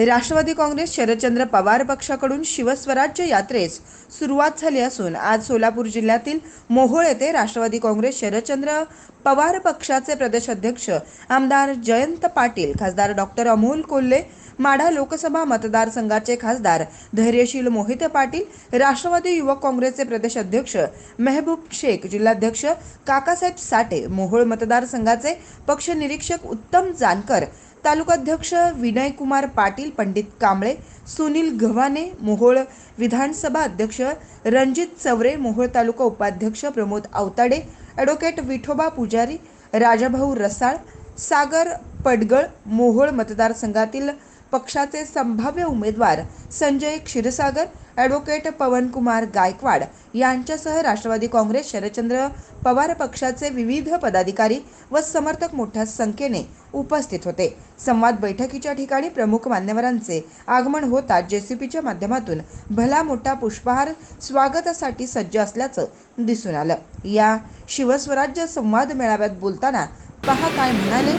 राष्ट्रवादी काँग्रेस शरदचंद्र पवार पक्षाकडून शिवस्वराज्य यात्रेस सुरुवात झाली असून आज सोलापूर जिल्ह्यातील मोहोळ येथे राष्ट्रवादी काँग्रेस शरदचंद्र पवार पक्षाचे प्रदेश अध्यक्ष आमदार जयंत पाटील खासदार डॉक्टर अमोल कोल्हे माढा लोकसभा मतदारसंघाचे खासदार धैर्यशील मोहिते पाटील राष्ट्रवादी युवक काँग्रेसचे प्रदेश अध्यक्ष मेहबूब शेख जिल्हाध्यक्ष काकासाहेब साठे मोहोळ मतदारसंघाचे पक्ष निरीक्षक उत्तम जानकर तालुकाध्यक्ष विनयकुमार पाटील पंडित कांबळे सुनील गव्हाणे मोहोळ विधानसभा अध्यक्ष रणजित चवरे मोहोळ तालुका उपाध्यक्ष प्रमोद आवताडे ॲडव्होकेट विठोबा पुजारी राजाभाऊ रसाळ सागर पडगळ मोहोळ मतदारसंघातील पक्षाचे संभाव्य उमेदवार संजय क्षीरसागर ॲडव्होकेट पवनकुमार गायकवाड यांच्यासह राष्ट्रवादी काँग्रेस शरदचंद्र पवार पक्षाचे विविध पदाधिकारी व समर्थक मोठ्या संख्येने उपस्थित होते. संवाद बैठकीच्या ठिकाणी प्रमुख मान्यवरांचे आगमन होताच जेसीपीच्या माध्यमातून भला मोठा पुष्पहार स्वागतासाठी सज्ज असल्याचं दिसून आलं. या शिवस्वराज्य संवाद मेळाव्यात बोलताना पहा काय म्हणाले.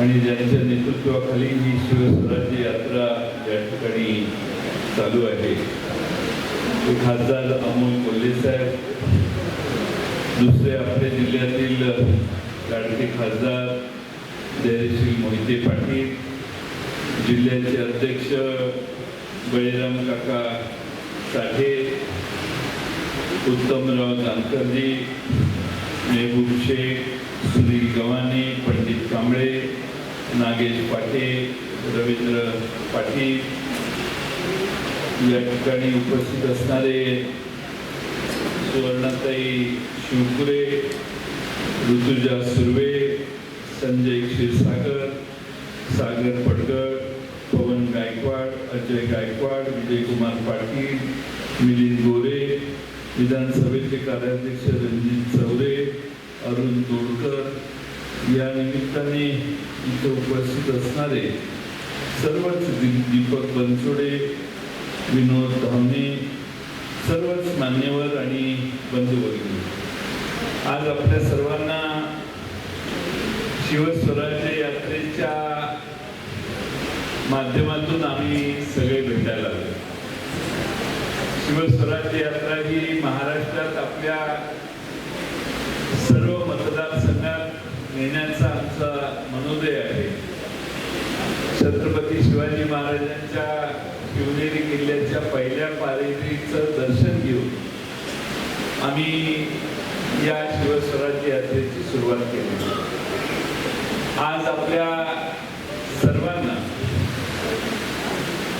आणि ज्यांच्या नेतृत्वाखाली ही शिवस्वराज्य यात्रा या ठिकाणी चालू आहे खासदार अमोल कोल्हे साहेब दुसरे आपल्या जिल्ह्यातील लाडके खासदार जयश्री मोहिते पाटील. जिल्ह्याचे अध्यक्ष बळीराम काका साठे उत्तमराव जानकरजी मेहबूब शेख सुनील गव्हाणे पंडित कांबळे नागेश पाटे रवींद्र पाटील. या ठिकाणी उपस्थित असणारे सुवर्णाताई शिवपुरे ऋतुजा सुर्वे संजय क्षीरसागर सागर पडगळ पवन गायकवाड अजय गायकवाड विजयकुमार पाटील मिलिंद गोरे विधानसभेचे कार्याध्यक्ष रणजित चौरे अरुण तोडकर या निमित्ताने इथे उपस्थित असणारे सर्वच दीपक बनसोडे विनोद धावणे सर्वच मान्यवर आणि बंधुवर्ग आज आपल्या सर्वांना शिवस्वराज्य यात्रेच्या माध्यमातून आम्ही सगळे भेटायला आलो. शिवस्वराज्य यात्रा ही महाराष्ट्रात आपल्या सर्व मतदारसंघात नेण्याचा आमचा मनोदय आहे. छत्रपती शिवाजी महाराजांच्या शिवनेरी किल्ल्याच्या पहिल्या पायरीचं दर्शन घेऊन आम्ही या शिवस्वराज्य यात्रेची सुरुवात केली. आज आपल्या सर्वांना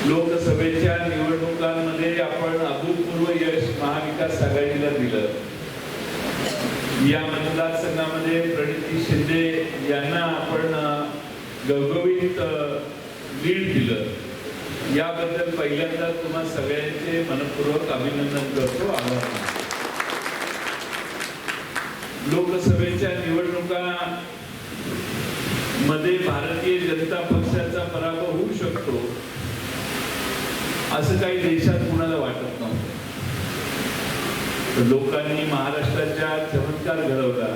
लोकसभेच्या निवडणुकांमध्ये आपण अभूतपूर्व यश महाविकास आघाडीला दिलं. या मतदारसंघामध्ये प्रणिती शिंदे यांना आपण गवगवीत लीड दिलं. याबद्दल पहिल्यांदा तुम्हा सगळ्यांचे मनपूर्वक अभिनंदन करतो आभार लोकसभेच्या निवडणुका मध्ये भारतीय जनता पक्षाचा पराभव होऊ शकतो असं काही देशात कुणाला वाटत नव्हतं. लोकांनी महाराष्ट्राच्या चमत्कार घडवला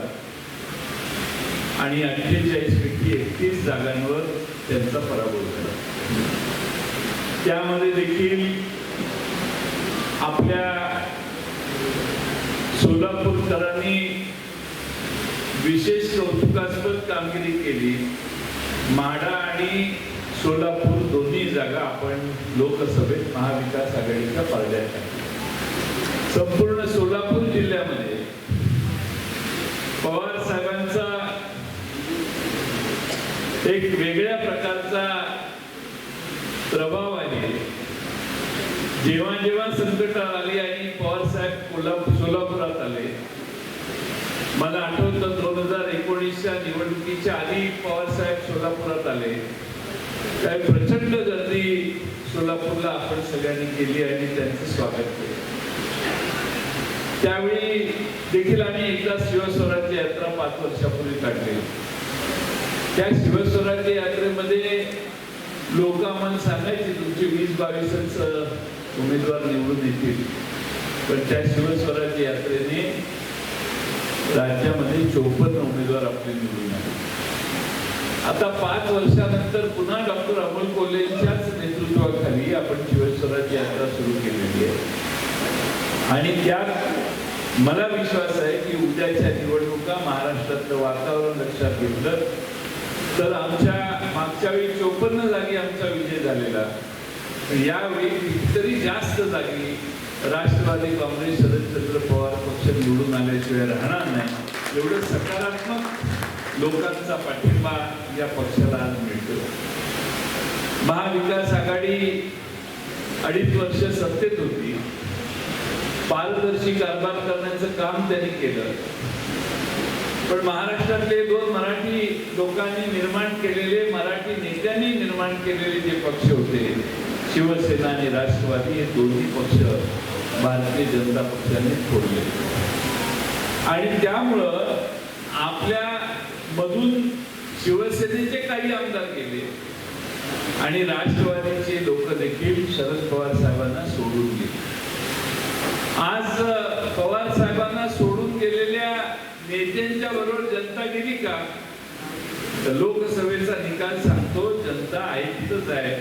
आणि अठ्ठेचाळीस पैकी एकतीस जागांवर त्यांचा पराभव झाला. त्यामध्ये देखील आपल्या सोलापूरकरांनी विशेष कौतुकास्पद कामगिरी केली. माढा आणि सोलापूर दोन्ही जागा आपण लोकसभेत महाविकास आघाडीच्या पारड्या संपूर्ण सोलापूर जिल्ह्यामध्ये पवार साहेबांचा एक वेगळ्या प्रकारचा प्रभाव आहे. जेव्हा जेव्हा संकट आली आणि पवार साहेब कोल्हापूर सोलापुरात आले मला आठवतं दोन हजार एकोणीसच्या निवडणुकीच्या आधी पवारसाहेब सोलापुरात आले. काय प्रचंड गर्दी सोलापूरला आपण सगळ्यांनी केली आणि त्यांचं स्वागत केलं. त्यावेळी देखील आम्ही एकदा शिवस्वराज्य यात्रा पाच वर्षापूर्वी काढली. त्या शिवस्वराज्य यात्रेमध्ये लोक आम्हाला सांगायचे तुमचे वीस बावीसच उमेदवार निवडून येतील. पण त्या शिवस्वराज्य यात्रेने राज्यामध्ये चौपन्न उमेदवार आपले निवडून आले. आता पाच वर्षानंतर पुन्हा डॉक्टर अमोल कोल्हेंच्याच नेतृत्वाखाली आपण शिवस्वराज्य यात्रा सुरू केलेली आहे. आणि त्यात मला विश्वास आहे की उद्याच्या निवडणुका महाराष्ट्रातलं वातावरण लक्षात घेतलं तर आमच्या मागच्या वेळी चौपन्न जागी आमचा विजय झालेला. यावेळी कितीतरी जास्त जागी राष्ट्रवादी काँग्रेस शरदचंद्र पवार पक्ष निवडून आल्याशिवाय राहणार नाही. एवढं सकारात्मक लोकांचा पाठिंबा या पक्षाला आज मिळतो महाविकास आघाडी अडीच वर्ष सत्तेत होती. पारदर्शी कारभार करण्याचं काम त्यांनी केलं. पण महाराष्ट्रातले दोन मराठी लोकांनी निर्माण केलेले मराठी नेत्यांनी निर्माण केलेले जे पक्ष होते शिवसेना आणि राष्ट्रवादी हे दोन्ही पक्ष भारतीय जनता पक्षाने फोडले. आणि त्यामुळं आपल्या मधून शिवसेनेचे काही आमदार गेले. आणि राष्ट्रवादीचे लोक देखील शरद पवार साहेबांना सोडून गेले. आज पवार साहेबांना सोडून गेलेल्या नेत्यांच्या बरोबर जनता गेली का? तर लोकसभेचा निकाल सांगतो जनता ऐकतच आहे.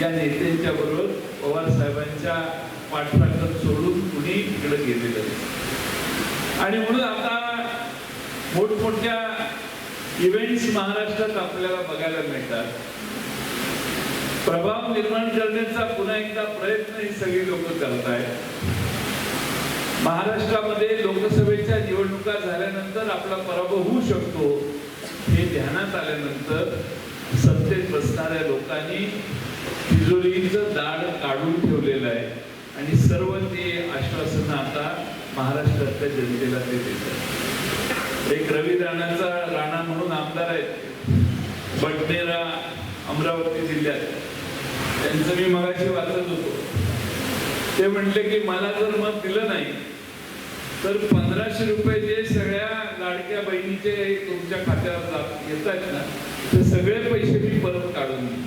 या नेत्यांच्या बरोबर पवार साहेबांच्या पाठलागत सोडून कुणी इकडे गेलेलं नाही. आणि म्हणून आता मोठमोठ्या इव्हेंट्स महाराष्ट्रात आपल्याला बघायला मिळतात. प्रभाव निर्माण करण्याचा पुन्हा एकदा प्रयत्न ही सगळी लोक करतायत. महाराष्ट्रामध्ये लोकसभेच्या निवडणुका झाल्यानंतर आपला पराभव होऊ शकतो हे ध्यानात आल्यानंतर सत्तेत बसणाऱ्या लोकांनी तिजोरीचं दाड काढून ठेवलेलं आहे. आणि सर्व ते आश्वासनं आता महाराष्ट्रातल्या जनतेला ते देतात. एक रवी राणाचा राणा म्हणून आमदार आहेत. बडनेरा अमरावती जिल्ह्यात. त्यांचं मी मगाशी वाचत होतो. ते म्हटले की मला जर मत दिलं नाही तर पंधराशे रुपये जे सगळ्या लाडक्या बहिणीचे तुमच्या खात्यावर जात- येत आहेत ना ते सगळे पैसे मी परत काढून घेईन.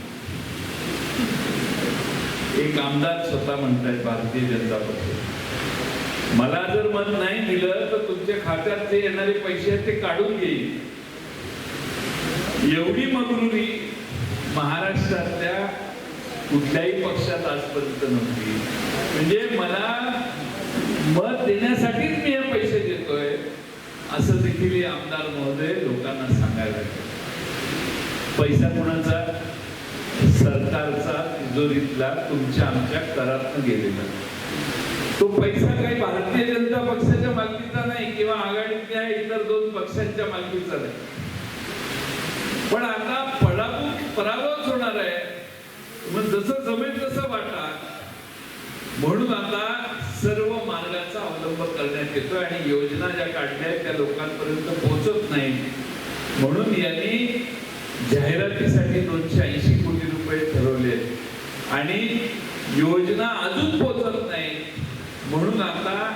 एक आमदार स्वतः म्हणतायत भारतीय जनता पक्ष. मला जर मत नाही दिलं तर तुमच्या खात्यात जे येणारे पैसे आहेत ते काढून घेईल एवढी मगरुरी महाराष्ट्रातल्या कुठल्याही पक्षात आजपर्यंत नव्हती. म्हणजे मला मत देण्यासाठीच मी हे पैसे देतोय असं देखील आमदार महोदय लोकांना सांगायला पैसा कोणाचा? सरकारचा तिजोरीतला तुमच्या आमच्या करातनं गेलेला. तो पैसा काही भारतीय जनता पक्षाच्या मालकीचा नाही किंवा आघाडीतल्या इतर दोन पक्षांच्या मालकीचा नाही. पण आता पराभव पराभवच होणार आहे. मग जसं जमेल तसं वाटा. म्हणून आता सर्व मार्गाचा अवलंब करण्यात येतो आणि योजना ज्या काढल्या त्या लोकांपर्यंत पोहोचत नाही. म्हणून यांनी जाहिरातीसाठी दोनशे ऐंशी कोटी रुपये ठरवले आणि योजना अजून पोहोचत नाही. म्हणून आता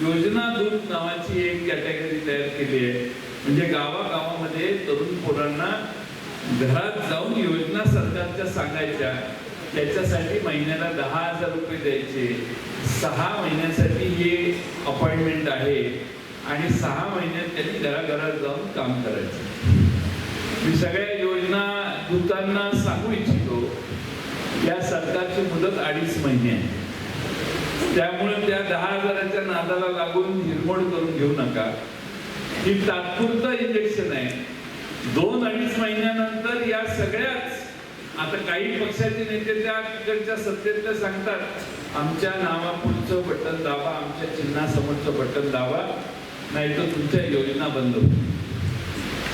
योजना दूत नावाची एक कॅटेगरी तयार केली आहे. म्हणजे गावागावामध्ये तरुण पोरांना घरात जाऊन योजना सरकारच्या सांगायच्या. त्याच्यासाठी महिन्याला दहा हजार रुपये द्यायचे. सहा महिन्यासाठी हे अपॉइंटमेंट आहे. आणि सहा महिन्यात त्यांनी घराघरात जाऊन काम करायचं. मी सगळ्या योजना दूतांना सांगू इच्छितो. या सरकारची मुदत अडीच महिने आहे. त्यामुळे त्या दहा हजाराच्या नादाला लागून हिरमोड करून घेऊ नका. ही तात्पुरतं इंजेक्शन आहे. दोन अडीच महिन्यानंतर या सगळ्याच आता काही पक्षाचे नेते त्या तिकडच्या सांगतात आमच्या नावापुढचं बटन दाबा आमच्या चिन्हासमोरचं बटन दाबा नाही तर तुमच्या योजना बंद होईल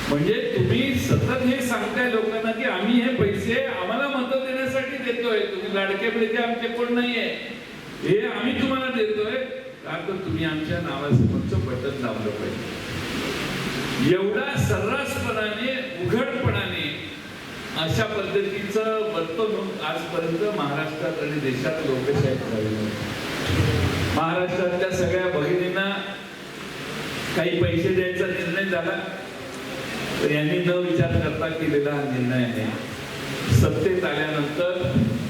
म्हणजे तुम्ही सतत हे सांगताय लोकांना की आम्ही हे पैसे आम्हाला मतं देण्यासाठी देतोय. तुम्ही लाडके पैसे आमचे कोण नाहीये. हे आम्ही तुम्हाला देतोय. का तर तुम्ही आमच्या नावासमोरचं बटन लावलं पाहिजे. एवढा सर्रासपणाने उघडपणाने अशा पद्धतीचं वर्तवणूक आजपर्यंत महाराष्ट्रात आणि देशात लोकशाहीत झालेलं महाराष्ट्रातल्या सगळ्या भगिनींना काही पैसे द्यायचा निर्णय झाला. तर यांनी न विचार करता केलेला हा निर्णय आहे. सत्तेत आल्यानंतर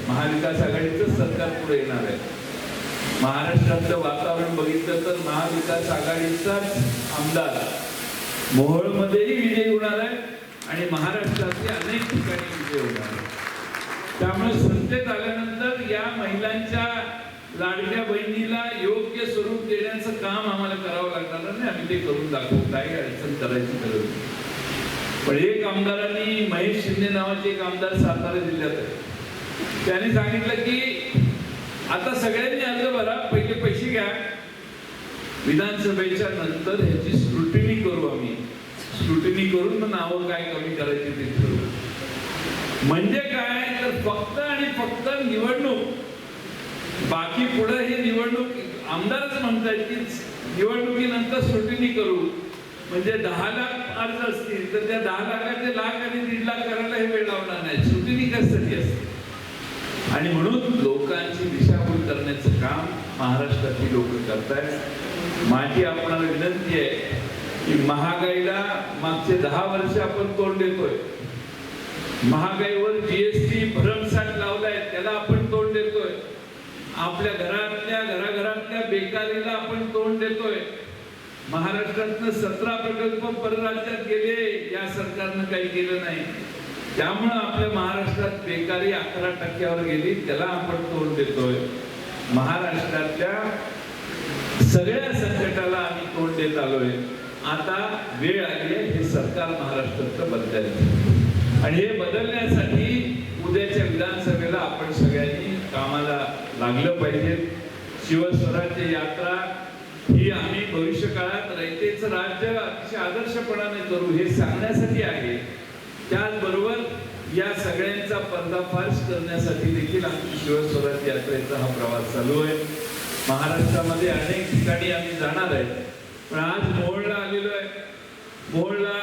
महाविकास आघाडीचं सरकार पुढे येणार आहे. महाराष्ट्रातलं वातावरण बघितलं तर महाविकास आघाडीचाच आमदार. मोहोळमध्येही विजय होणार आहे आणि महाराष्ट्रातले अनेक ठिकाणी विजय होणार आहे. त्यामुळे सत्तेत आल्यानंतर या महिलांच्या लाडक्या बहिणीला योग्य स्वरूप देण्याचं काम आम्हाला करावं लागणार नाही आम्ही ते करून दाखवू. काही अडचण करायची गरज नाही. पण एक आमदारांनी महेश शिंदे नावाचे एक आमदार सातारा जिल्ह्यात आहे. त्यांनी सांगितलं की आता सगळ्यांनी अर्ज भरा पहिले पैसे घ्या. विधानसभेच्या नंतर ह्याची स्क्रुटिनी करू आम्ही. स्क्रुटिनी करून मग नावं काय कमी करायची ते ठरवू. म्हणजे काय? तर फक्त आणि फक्त निवडणूक. बाकी पुढे हे निवडणूक आमदारच म्हणतात की निवडणुकीनंतर स्क्रुटिनी करू. म्हणजे दहा लाख अर्ज असतील तर त्या दहा लाखाचे लाख आणि दीड लाख करायला हे वेळ लावणार नाही. स्क्रुटिनी कशासाठी असते? आणि म्हणून लोकांची दिशाभूल करण्याचं काम महाराष्ट्रातली लोक करतायत. माझी आपणाला विनंती आहे की महागाईला मागचे दहा वर्ष आपण तोंड देतोय. महागाईवर जीएसटी भरमसाठ लावलाय त्याला आपण तोंड देतोय. आपल्या घरातल्या घराघरातल्या बेकारीला आपण तोंड देतोय. महाराष्ट्रातनं सतरा प्रकल्प परराज्यात गेले या सरकारनं काही केलं नाही. त्यामुळं आपल्या महाराष्ट्रात बेकारी अकरा टक्क्यावर गेली त्याला आपण तोंड देतोय. महाराष्ट्रातल्या सगळ्या संकटाला आम्ही तोंड देत आलोय. आता वेळ आली आहे हे सरकार महाराष्ट्राचं बदलायचं आणि हे बदलण्यासाठी उद्याच्या विधानसभेला आपण सगळ्यांनी कामाला लागलं पाहिजे. शिवस्वराज्य यात्रा ही आम्ही भविष्य काळात रयतेचं राज्य अतिशय आदर्शपणाने करू हे सांगण्यासाठी आहे. त्याचबरोबर या सगळ्यांचा पर्दाफाश करण्यासाठी देखील आमची शिवस्वराज यात्रेचा हा प्रवास चालू आहे. महाराष्ट्रामध्ये अनेक ठिकाणी आम्ही जाणार आहे. पण आज मोहळला आलेलो आहे. मोहळला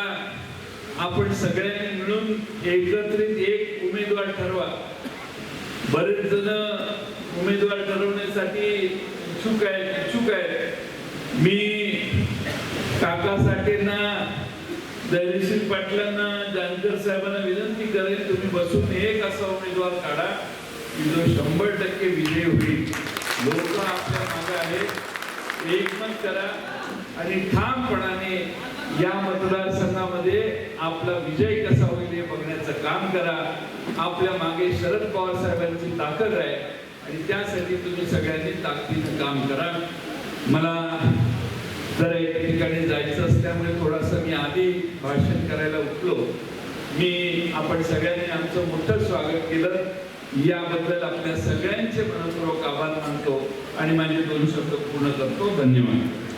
आपण सगळ्यांनी मिळून एकत्रित एक उमेदवार ठरवा. बरेच जण उमेदवार ठरवण्यासाठी इच्छुक आहेत इच्छुक आहेत. मी काकासाठींना साठेंना पाटलांना जानकर साहेबांना विनंती करेल तुम्ही बसून एक असा उमेदवार काढा की जो शंभर टक्के विजय होईल. लोक आपल्या मागे आहेत. एकमत करा आणि ठामपणाने या मतदारसंघामध्ये आपला विजय कसा होईल हे बघण्याचं काम करा. आपल्या मागे शरद पवार साहेबांची ताकद आहे आणि त्यासाठी तुम्ही सगळ्यांनी ताकदीनं काम करा. मला जर एक ठिकाणी जायचं असल्यामुळे थोडंसं मी आधी भाषण करायला उठलो. मी आपण सगळ्यांनी आमचं मोठं स्वागत केलं. याबद्दल आपल्या सगळ्यांचे मनपूर्वक आभार मानतो आणि माझे दोन शब्द पूर्ण करतो. धन्यवाद.